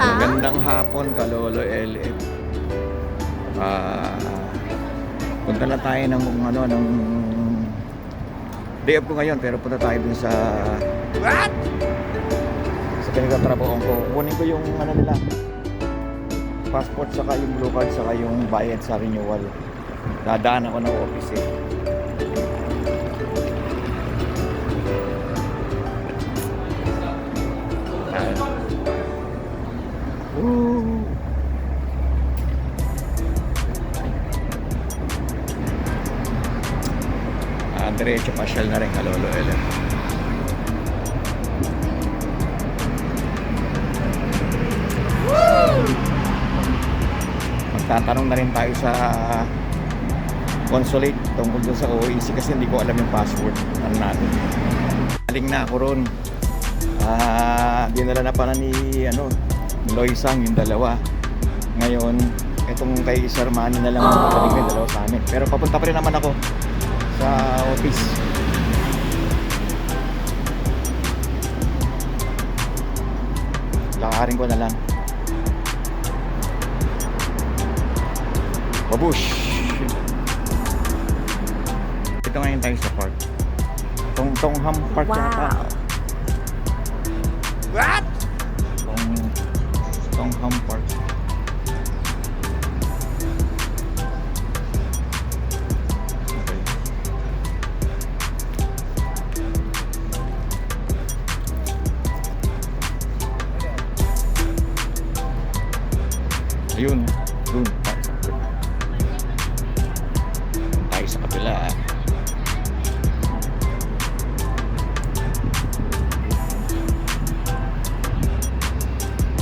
Magandang hapon, Kalolo LF. Ah, punta na tayo ng ano ng day off ko ngayon pero punta tayo dun sa What? Sa pinagtatrabaho ko. Kunin ko yung ano nila passport saka yung blue card saka yung bayad sa renewal. Dadaan ako ng office eh. Diretso pasyal na rin kalolo Ellen. Magtatanong na rin tayo sa consulate tungkol dun sa OEC kasi hindi ko alam yung password ano natin. Aling na ako ron. Ah, dinala na pala ni ano, Loisang yung dalawa. Ngayon, itong kay Sir Manny na lang ang yung dalawa sa amin. Pero papunta pa rin naman ako sa office. Lakarin ko na lang. Babush! Ito ngayon tayo sa park. Tong Tongham Park yata. Wow. What? Tong Tongham Park. Ayun, dun tayo sa kabila. Ah.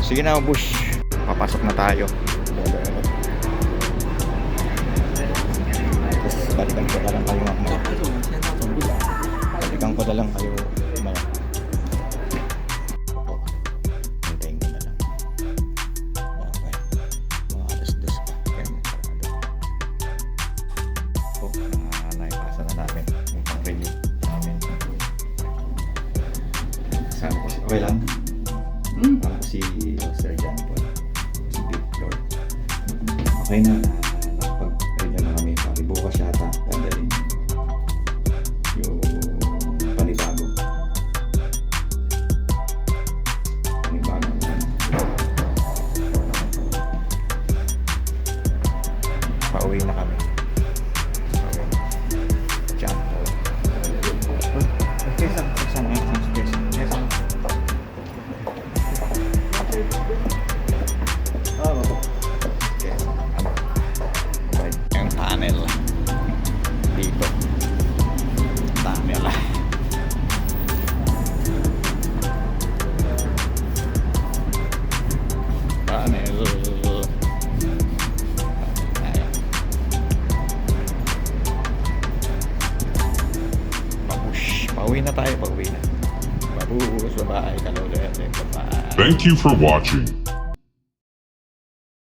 Sige na, Bush. Papasok na tayo. Tapos balikan ko na lang kayo. Balikan ko na lang kayo Okay lang? Ako si Sir John Paul. Si Big Lord. Okay na. Pauwi na tayo. Pauwi na. Babush. Bye-bye. Kalolo. Bye-bye. Thank you for watching.